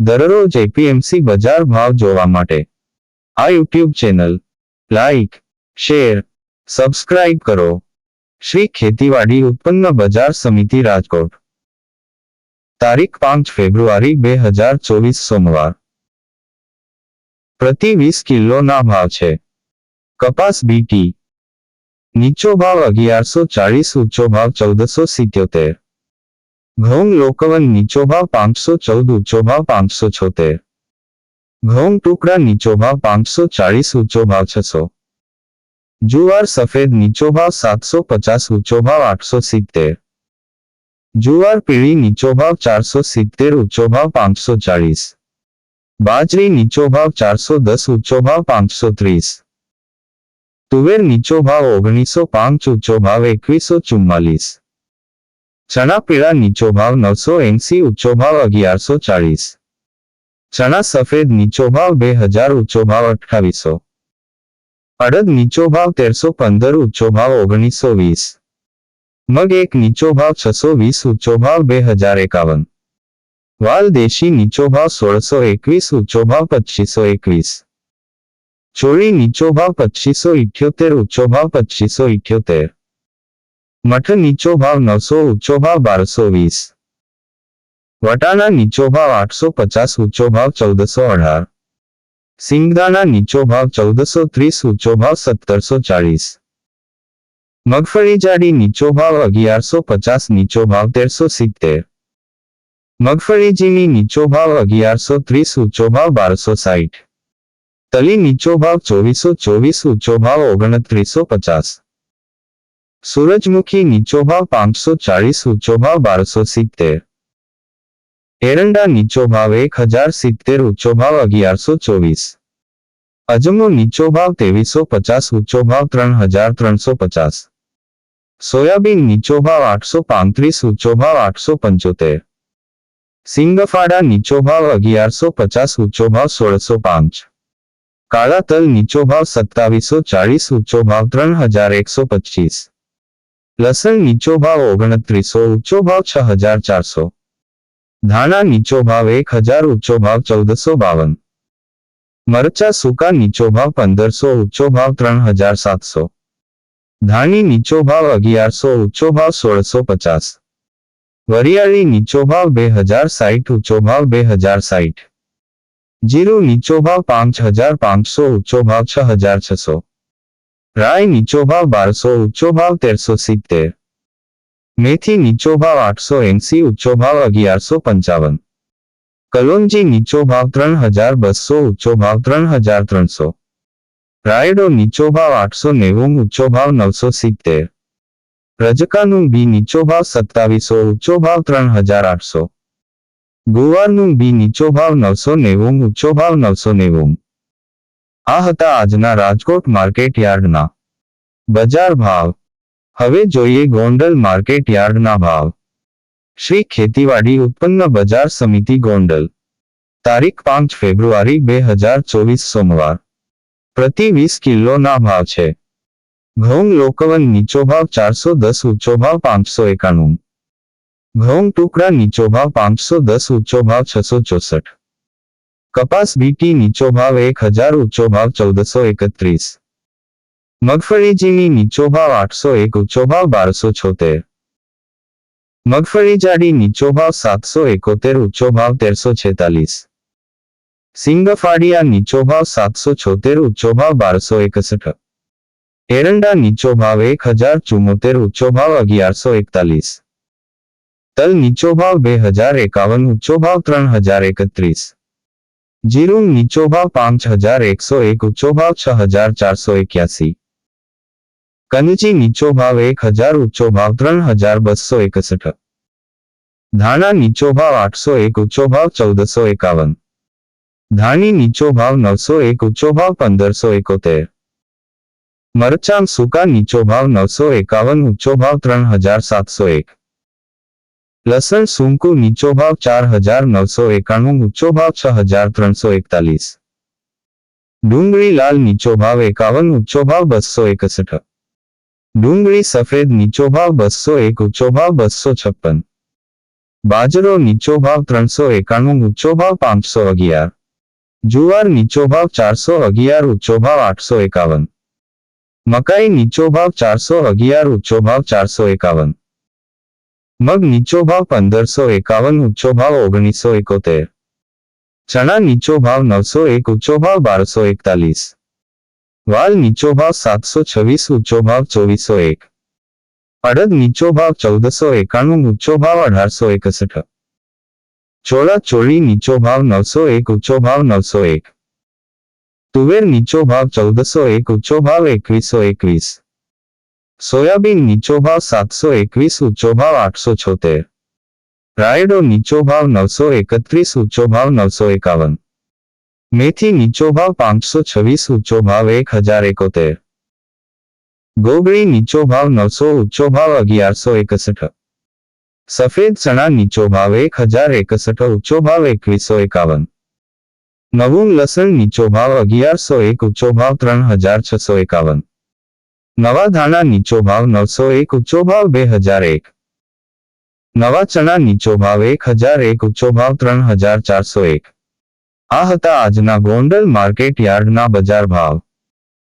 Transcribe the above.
દરરોજ એપીએમસી બજાર ભાવ જોવા માટે. આ YouTube channel like share subscribe કરો. શ્રી ખેતીવાડી ઉત્પન્ન બજાર સમિતિ રાજકોટ. તારીખ પાંચ ફેબ્રુઆરી બે હજાર ચોવીસ સોમવાર. પ્રતિ વીસ કિલોના ભાવ છે. કપાસ બીટી નીચો ભાવ અગિયારસો ચાળીસ, ઊંચો ભાવ ચૌદસો સિત્યોતેર. ઘઉં લોકવન નીચો ભાવ પાંચસો ચૌદ ઊંચો ભાવ પાંચસો છોતેર ઘઉં ટુકડા નીચો ભાવ પાંચસો ચાળીસ ઊંચો ભાવ છસો જુવાર સફેદ નીચો ભાવ સાતસો પચાસ ઊંચો ભાવ આઠસો સિત્તેર જુવાર પીળી નીચો ભાવ ચારસો સિત્તેર ઊંચો ભાવ પાંચસો ચાળીસ બાજરી નીચો ભાવ ચારસો દસ ઊંચો ભાવ પાંચસો ત્રીસ તુવેર નીચો ભાવ ઓગણીસો પાંચ ઊંચો ભાવ એકવીસો ચુમ્માલીસ ચણા પીળા નીચો ભાવ નવસો એંસી ઊંચો ભાવ અગિયારસો ચાળીસ ચણા સફેદ નીચો ભાવ બે હજાર ઊંચો ભાવ અઠ્ઠાવીસો અડદ નીચો ભાવ તેરસો પંદર ઊંચો ભાવ ઓગણીસો વીસ મગ એક નીચો ભાવ છસો વીસ ઊંચો ભાવ બે હજાર એકાવન વાલ દેશી નીચો ભાવ સોળસો એકવીસ ઊંચો ભાવ પચીસો એકવીસ ચોળી નીચો ભાવ પચીસો ઇઠ્યોતેર ઊંચો ભાવ પચીસો ઇઠ્યોતેર મઠ નીચો ભાવ નવસો ઊંચો ભાવ બારસો વીસ વટાણા નીચો ભાવ આઠસો પચાસ ઊંચો ભાવ ચૌદસો અઢાર સિંગદાણા નીચો ભાવ ચૌદસો ત્રીસ ઊંચો ભાવ સત્તરસો ચાળીસ મગફળી જાડી નીચો ભાવ અગિયારસો પચાસ નીચો ભાવ તેરસો સિત્તેર મગફળી ઝીણી નીચો ભાવ અગિયારસો ત્રીસ ઊંચો ભાવ બારસો સાઠ તલી નીચો ભાવ ચોવીસો ચોવીસ ઊંચો ભાવ ઓગણત્રીસો પચાસ સૂરજમુખી નીચો ભાવ પાંચસો ચાળીસ ઊંચો ભાવ બારસો સિત્તેર એરંડા નીચો ભાવ એક હજાર સિત્તેર ઊંચો ભાવ અગિયારસો ચોવીસ અજમો નીચો ભાવ ત્રેવીસો પચાસ ઊંચો ભાવ ત્રણ હજાર ત્રણસો પચાસ સોયાબીન નીચો ભાવ આઠસો પાંત્રીસ ઊંચો ભાવ આઠસો પંચોતેર સિંગફાડા નીચો ભાવ અગિયારસો પચાસ ઊંચો ભાવ સોળસો પાંચ કાળા તલ નીચો ભાવ સત્તાવીસો ચાળીસ ઊંચો ભાવ ત્રણ હજાર એકસો પચીસ લસણ નીચો ભાવ ઓગણત્રીસો ઊંચો ભાવ છ હજાર ચારસો ધાણા નીચો ભાવ એક હજાર ઊંચો ભાવ ચૌદસો બાવન મરચા સૂકા નીચો ભાવ પંદરસો ઊંચો ભાવ ત્રણ હજાર સાતસો ધાણી નીચો ભાવ અગિયારસો ઊંચો ભાવ સોળસો પચાસ વરિયાળી નીચો ભાવ બે હજાર સાઠ ઊંચો ભાવ બે હજાર સાઠ જીરું નીચો ભાવ પાંચ હજાર પાંચસો ઊંચો ભાવ છ હજાર છસો રાય નીચો ભાવ બારસો ઊંચો ભાવ તેરસો સિત્તેર મેથી નીચો ભાવ આઠસો એંસી ઊંચો ભાવ અગિયારસો પંચાવન કલોંજી નીચો ભાવ ત્રણ હજાર બસો ઊંચો ભાવ ત્રણ હજાર ત્રણસો રાયડો નીચો ભાવ આઠસો નેવું ઊંચો ભાવ નવસો સિત્તેર રજકાનું બી નીચો ભાવ સત્તાવીસો ઊંચો ભાવ ત્રણ હજાર આઠસો ગુવારનું બી નીચો ભાવ નવસો નેવું ઊંચો ભાવ નવસો નેવું। આ હતા આજના રાજકોટ માર્કેટ યાર્ડના. બજાર ભાવ. હવે જોઈએ ગોંડલ માર્કેટ યાર્ડના ભાવ. શ્રી ખેતીવાડી ઉત્પન્ન બજાર સમિતિ ગોંડલ. તારીખ પાંચ ફેબ્રુઆરી બે હજાર ચોવીસ સોમવાર. પ્રતિ વીસ કિલોના ભાવ છે. ઘઉં લોકવન નીચો ભાવ ચારસો દસ, ઊંચો ભાવ પાંચસો એકાણું. ઘઉં ટુકડા નીચો ભાવ પાંચસો દસ, ઊંચો ભાવ છસો ચોસઠ. કપાસ બીટી નીચો ભાવ એક હજાર, ઊંચો ભાવ ચૌદસો એકત્રીસ. મગફળીજીની નીચો ભાવ આઠસો એક, ઊંચો ભાવ બારસો છોતેર. મગફળી જાડી નીચો ભાવ સાતસો એકોતેર, ઊંચો ભાવ તેરસો છેતાલીસ. સિંગફાડિયા નીચો ભાવ સાતસો છોતેર, ઊંચો ભાવ બારસો એકસઠ. એરંડા નીચો ભાવ એક હજાર ચુમ્મોતેર ઊંચો ભાવ અગિયારસો એકતાલીસ. તલ નીચો ભાવ બે હજાર એકાવન, ઊંચો ભાવ ત્રણ હજાર એકત્રીસ. જીરું નીચો ભાવ પાંચ હજાર એકસો એક ઊંચો ભાવ છ હજાર ચારસો એક્યાસી કનજી નીચો ભાવ એક હજાર ઊંચો ભાવ ત્રણ હજાર બસો એકસઠ ધાણા નીચો ભાવ આઠસો એક ઊંચો ભાવ ચૌદસો એકાવન ધાણી નીચો ભાવ નવસો એક ઊંચો ભાવ પંદરસો એકોતેર મરચાં સૂકા નીચો ભાવ નવસો એકાવન ઊંચો ભાવ ત્રણ હજાર સાતસો એક લસણ સુંકુ નીચો ભાવ ચાર હજાર નવસો એકાણું, ઊંચો ભાવ છ હજાર ત્રણસો એકતાલીસ. ડુંગળી લાલ નીચો ભાવ એકાવન, ઊંચો ભાવ બસો એકસઠ. ડુંગળી સફેદ નીચો ભાવ બસો એક, ઊંચો ભાવ બસો છપ્પન. બાજરો નીચો ભાવ ત્રણસો એકાણું, ઊંચો ભાવ પાંચસો અગિયાર. જુવાર નીચો ભાવ ચારસો અગિયાર, ઊંચો ભાવ આઠસો એકાવન. મકાઈ નીચો ભાવ ચારસો અગિયાર, ઊંચો ભાવ ચારસો એકાવન. મગ નીચો ભાવ પંદરસો એકાવન ઊંચો ભાવ ઓગણીસો એકોતેર ચણા નીચો ભાવ નવસો એક ઊંચો ભાવ બારસો એકતાલીસ વાલ નીચો ભાવ સાતસો છવ્વીસ ઊંચો ભાવ ચોવીસો એક અડદ નીચો ભાવ ચૌદસો એકાણું ઊંચો ભાવ અઢારસો એકસઠ ચોળા ચોળી નીચો ભાવ નવસો એક ઊંચો ભાવ નવસો એક તુવેર નીચો ભાવ ચૌદસો એક ઊંચો ભાવ એકવીસો એકવીસ સોયાબીન નીચો ભાવ સાતસો એકવીસ ઊંચો ભાવ આઠસો છોતેર. રાયડો નીચો ભાવ નવસો એકત્રીસ ઊંચો ભાવ નવસો એકાવન. મેથી નીચો ભાવ પાંચસો છવ્વીસ ઊંચો ભાવ એક હજાર એકોતેર. ગોગળી નીચો ભાવ નવસો ઊંચો ભાવ અગિયારસો એકસઠ. સફેદ ચણા નીચો ભાવ એક હજાર એકસઠ ઊંચો ભાવ એકવીસો એકાવન. નવું લસણ નીચો ભાવ અગિયારસો એક ઊંચો ભાવ ત્રણ હજાર છસો એકાવન. નવા ધાણા નીચો ભાવ નવસો એક, ઊંચો ભાવ બે હજાર એક. નવા ચણા નીચો ભાવ એક હજાર એક, ઊંચો ભાવ ત્રણ હજાર ચારસો એક. આ હતા આજના ગોંડલ માર્કેટ યાર્ડના બજાર ભાવ.